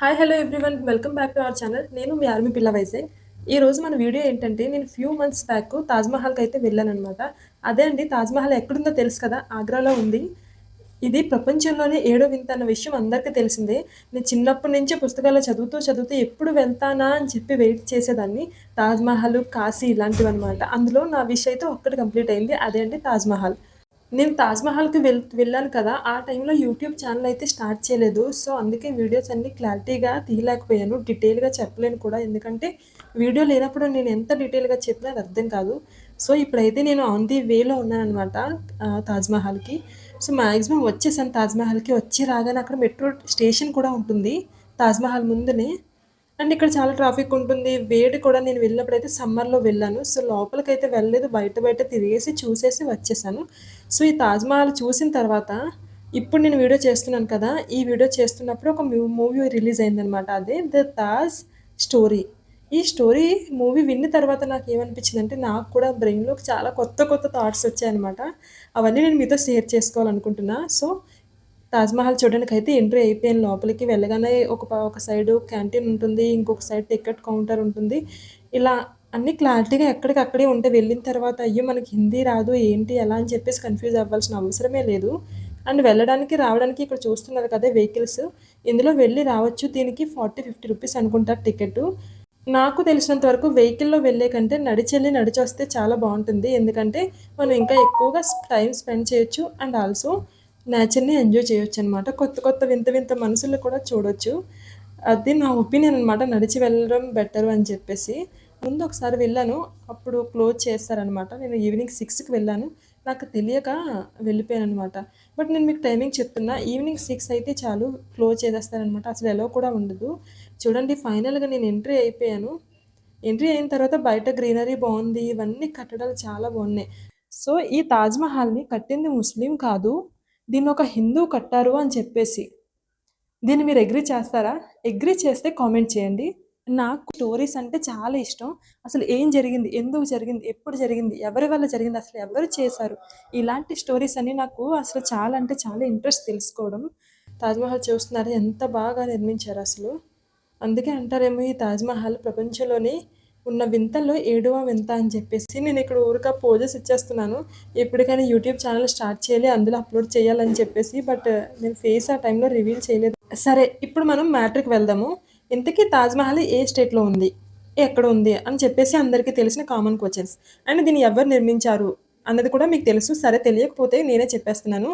Hi hello everyone welcome back to our channel నేను మీ army పిల్ల వైజాగ్. ఈ రోజు మన వీడియో ఏంటంటే నేను ఫ్యూ మంత్స్ బ్యాక్ తాజ్మహల్కి అయితే వెళ్ళాను అనమాట అదే అండి తాజ్మహల్ ఎక్కడుందో తెలుసు కదా ఆగ్రాలో ఉంది. ఇది ప్రపంచంలోనే ఏడో వింత అన్న విషయం అందరికీ తెలిసిందే. నేను చిన్నప్పటి నుంచే పుస్తకాలు చదువుతూ చదువుతూ ఎప్పుడు వెళ్తానా అని చెప్పి వెయిట్ చేసేదాన్ని. తాజ్మహల్ కాశీ ఇలాంటివి అనమాట అందులో నా విష్ అయితే ఒక్కటి కంప్లీట్ అయింది. అదే అండి తాజ్మహల్ నేను తాజ్మహల్కి వెళ్ వెళ్ళాను కదా ఆ టైంలో యూట్యూబ్ ఛానల్ అయితే స్టార్ట్ చేయలేదు. సో అందుకే వీడియోస్ అన్నీ క్లారిటీగా తీయలేకపోయాను డీటెయిల్గా చెప్పలేను కూడా. ఎందుకంటే వీడియో లేనప్పుడు నేను ఎంత డీటెయిల్గా చెప్పినా అది అర్థం కాదు. సో ఇప్పుడైతే నేను ఆన్ ది వేలో ఉన్నానమాట తాజ్మహల్కి సో మ్యాక్సిమం వచ్చేసాను తాజ్మహల్కి వచ్చి రాగానే అక్కడ మెట్రో స్టేషన్ కూడా ఉంటుంది తాజ్మహల్ ముందునే. అండ్ ఇక్కడ చాలా ట్రాఫిక్ ఉంటుంది. వేడి కూడా నేను వెళ్ళినప్పుడు అయితే సమ్మర్లో వెళ్ళాను. సో లోపలికి అయితే వెళ్ళలేదు. బయట బయట తిరిగేసి చూసేసి వచ్చేసాను. సో ఈ తాజ్మహల్ చూసిన తర్వాత ఇప్పుడు నేను వీడియో చేస్తున్నాను కదా ఈ వీడియో చేస్తున్నప్పుడు ఒక మూవీ రిలీజ్ అయిందనమాట అదే ద తాజ్ స్టోరీ. ఈ స్టోరీ మూవీ విన్న తర్వాత నాకు ఏమనిపించింది అంటే నాకు కూడా బ్రెయిన్లో చాలా కొత్త కొత్త థాట్స్ వచ్చాయన్నమాట. అవన్నీ నేను మీతో షేర్ చేసుకోవాలనుకుంటున్నా. సో తాజ్మహల్ చూడడానికి అయితే ఎంట్రీ అయిపోయాను. లోపలికి వెళ్ళగానే ఒక ఒక సైడు క్యాంటీన్ ఉంటుంది ఇంకొక సైడ్ టికెట్ కౌంటర్ ఉంటుంది. ఇలా అన్ని క్లారిటీగా ఎక్కడికక్కడే ఉంటే వెళ్ళిన తర్వాత అయ్యో మనకి హిందీ రాదు ఏంటి ఎలా అని చెప్పేసి కన్ఫ్యూజ్ అవ్వాల్సిన అవసరమే లేదు. అండ్ వెళ్ళడానికి రావడానికి ఇక్కడ చూస్తున్నారు కదా వెహికల్స్ ఇందులో వెళ్ళి రావచ్చు. దీనికి ఫార్టీ ఫిఫ్టీ రూపీస్ అనుకుంటారు టికెట్. నాకు తెలిసినంత వరకు వెహికల్లో వెళ్ళే కంటే నడిచెళ్ళి నడిచి వస్తే చాలా బాగుంటుంది. ఎందుకంటే మనం ఇంకా ఎక్కువగా టైం స్పెండ్ చేయొచ్చు. అండ్ ఆల్సో నేచర్ని ఎంజాయ్ చేయొచ్చు అనమాట కొత్త కొత్త వింత వింత మనసులు కూడా చూడొచ్చు. అది నా ఒపీనియన్ అనమాట నడిచి వెళ్ళడం బెటర్ అని చెప్పేసి. ముందు ఒకసారి వెళ్ళాను. అప్పుడు క్లోజ్ చేస్తారనమాట నేను ఈవినింగ్ సిక్స్కి వెళ్ళాను. నాకు తెలియక వెళ్ళిపోయాను అనమాట బట్ నేను మీకు టైమింగ్ చెప్తున్నా. ఈవినింగ్ సిక్స్ అయితే చాలు క్లోజ్ చేసేస్తారనమాట అసలు ఎలా కూడా ఉండదు. చూడండి ఫైనల్గా నేను ఎంట్రీ అయిపోయాను. ఎంట్రీ అయిన తర్వాత బయట గ్రీనరీ బాగుంది. ఇవన్నీ కట్టడాలు చాలా బాగున్నాయి. సో ఈ తాజ్మహల్ని కట్టింది ముస్లిం కాదు. దీన్ని ఒక హిందూ కట్టారు అని చెప్పేసి. దీన్ని మీరు ఎగ్రీ చేస్తారా? ఎగ్రీ చేస్తే కామెంట్ చేయండి. నాకు స్టోరీస్ అంటే చాలా ఇష్టం. అసలు ఏం జరిగింది? ఎందుకు జరిగింది? ఎప్పుడు జరిగింది? ఎవరి వల్ల జరిగింది? అసలు ఎవరు చేశారు? ఇలాంటి స్టోరీస్ అని నాకు అసలు చాలా అంటే చాలా ఇంట్రెస్ట్ తెలుసుకోవడం. తాజ్మహల్ చూస్తున్నారు. ఎంత బాగా నిర్మించారు అసలు. అందుకే అంటారేమో ఈ తాజ్మహల్ ప్రపంచంలోనే ఉన్న వింతల్లో ఏడవ వింత అని చెప్పేసి నేను ఇక్కడ ఊరిక పోజెస్ ఇచ్చేస్తున్నాను. ఎప్పటికైనా యూట్యూబ్ ఛానల్ స్టార్ట్ చేయాలి అందులో అప్లోడ్ చేయాలని చెప్పేసి బట్ నేను ఫేస్ ఆ టైంలో రివీల్ చేయలేదు. సరే ఇప్పుడు మనం మ్యాట్రిక్ వెళ్దాము. ఇంతకీ తాజ్మహల్ ఏ స్టేట్లో ఉంది? ఎక్కడ ఉంది? అని చెప్పేసి అందరికీ తెలిసిన కామన్ క్వశ్చన్స్ అండ్ దీన్ని ఎవరు నిర్మించారు? అన్నది కూడా మీకు తెలుసు. సరే తెలియకపోతే నేనే చెప్పేస్తున్నాను.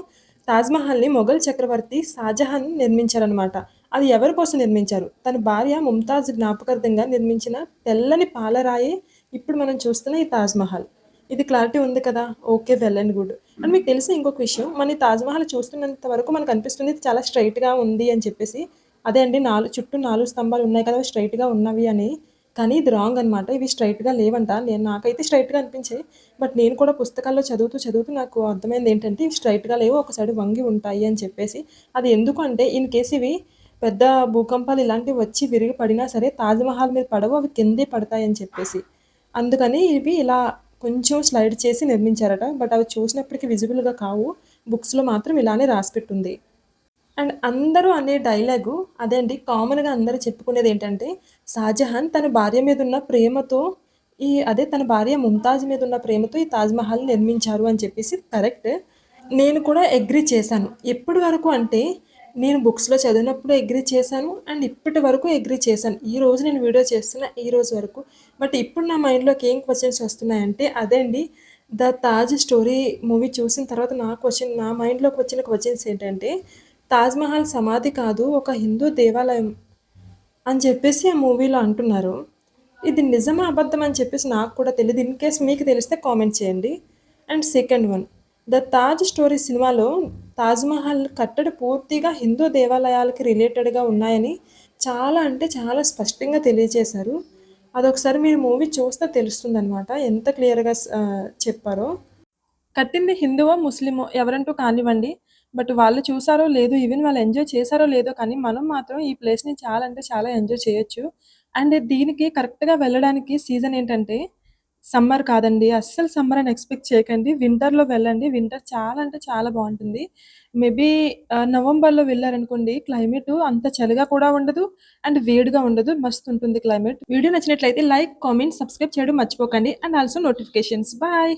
తాజ్మహల్ని మొఘల్ చక్రవర్తి షాజహాన్ నిర్మించారనమాట అది ఎవరి కోసం నిర్మించారు? తన భార్య ముంతాజ్ జ్ఞాపకార్థంగా నిర్మించిన తెల్లని పాలరాయే ఇప్పుడు మనం చూస్తున్న ఈ తాజ్మహల్ ఇది క్లారిటీ ఉంది కదా? Okay well and good. And మీకు తెలిసిన ఇంకొక విషయం మన ఈ తాజ్మహల్ చూస్తున్నంత వరకు మనకు అనిపిస్తుంది చాలా స్ట్రైట్గా ఉంది అని చెప్పేసి. అదే అండి నాలుగు చుట్టూ నాలుగు స్తంభాలు ఉన్నాయి కదా స్ట్రైట్గా ఉన్నవి అని. కానీ ఇది రాంగ్ అనమాట ఇవి స్ట్రైట్గా లేవంట. నేను నాకైతే స్ట్రైట్గా అనిపించాయి. బట్ నేను కూడా పుస్తకాల్లో చదువుతూ చదువుతూ నాకు అర్థమైంది ఏంటంటే ఇవి స్ట్రైట్గా లేవు ఒక సైడ్ వంగి ఉంటాయి అని చెప్పేసి. అది ఎందుకు అంటే ఇన్ కేసు ఇవి పెద్ద భూకంపాలు ఇలాంటివి వచ్చి విరిగి పడినా సరే తాజ్మహల్ మీద పడవు అవి కిందే పడతాయని చెప్పేసి. అందుకని ఇవి ఇలా కొంచెం స్లైడ్ చేసి నిర్మించారట. బట్ అవి చూసినప్పటికీ విజిబుల్గా కావు. బుక్స్లో మాత్రం ఇలానే రాసిపెట్టుంది. అండ్ అందరూ అనే డైలాగు అదే అండి కామన్గా అందరూ చెప్పుకునేది ఏంటంటే షాజహాన్ తన భార్య మీద ఉన్న ప్రేమతో ఈ అదే తన భార్య ముంతాజ్ మీద ఉన్న ప్రేమతో ఈ తాజ్మహల్ నిర్మించారు అని చెప్పేసి కరెక్ట్. నేను కూడా అగ్రి చేశాను. ఎప్పటి వరకు అంటే నేను బుక్స్లో చదివినప్పుడు అగ్రీ చేశాను అండ్ ఇప్పటి వరకు అగ్రీ చేశాను. ఈ రోజు నేను వీడియో చేస్తున్నా ఈ రోజు వరకు. బట్ ఇప్పుడు నా మైండ్లోకి ఏం క్వశ్చన్స్ వస్తున్నాయంటే అదే అండి ద తాజ్ స్టోరీ మూవీ చూసిన తర్వాత నా క్వశ్చన్ నా మైండ్లోకి వచ్చిన క్వశ్చన్స్ ఏంటంటే తాజ్మహల్ సమాధి కాదు ఒక హిందూ దేవాలయం అని చెప్పేసి ఆ మూవీలో అంటున్నారు. ఇది నిజమా అబద్ధం అని చెప్పేసి నాకు కూడా తెలియదు ఇన్ కేస్ మీకు తెలిస్తే కామెంట్ చేయండి. And second one the Taj story సినిమాలో తాజ్మహల్ కట్టడి పూర్తిగా హిందూ దేవాలయాలకి రిలేటెడ్గా ఉన్నాయని చాలా అంటే చాలా స్పష్టంగా తెలియజేశారు. అదొకసారి మీరు మూవీ చూస్తే తెలుస్తుంది అనమాట ఎంత క్లియర్గా చెప్పారో. కట్టింది హిందువో ముస్లిమో ఎవరంటూ కానివ్వండి బట్ వాళ్ళు చూసారో లేదు ఈవెన్ వాళ్ళు ఎంజాయ్ చేశారో లేదో కానీ మనం మాత్రం ఈ ప్లేస్ని చాలా అంటే చాలా ఎంజాయ్ చేయొచ్చు. అండ్ దీనికి కరెక్ట్గా వెళ్ళడానికి సీజన్ ఏంటంటే సమ్మర్ కాదండి. అస్సలు సమ్మర్ అని ఎక్స్‌పెక్ట్ చేయకండి. వింటర్‌లో వెళ్ళండి. వింటర్ చాలా అంటే చాలా బాగుంటుంది మేబీ నవంబర్‌లో వెళ్ళారనుకోండి క్లైమేట్ అంత చలిగా కూడా ఉండదు. అండ్ వేడిగా ఉండదు. మస్తు ఉంటుంది క్లైమేట్. వీడియో నచ్చినట్లయితే లైక్, కామెంట్, సబ్స్క్రైబ్ చేయడం మర్చిపోకండి. And also notifications. బాయ్.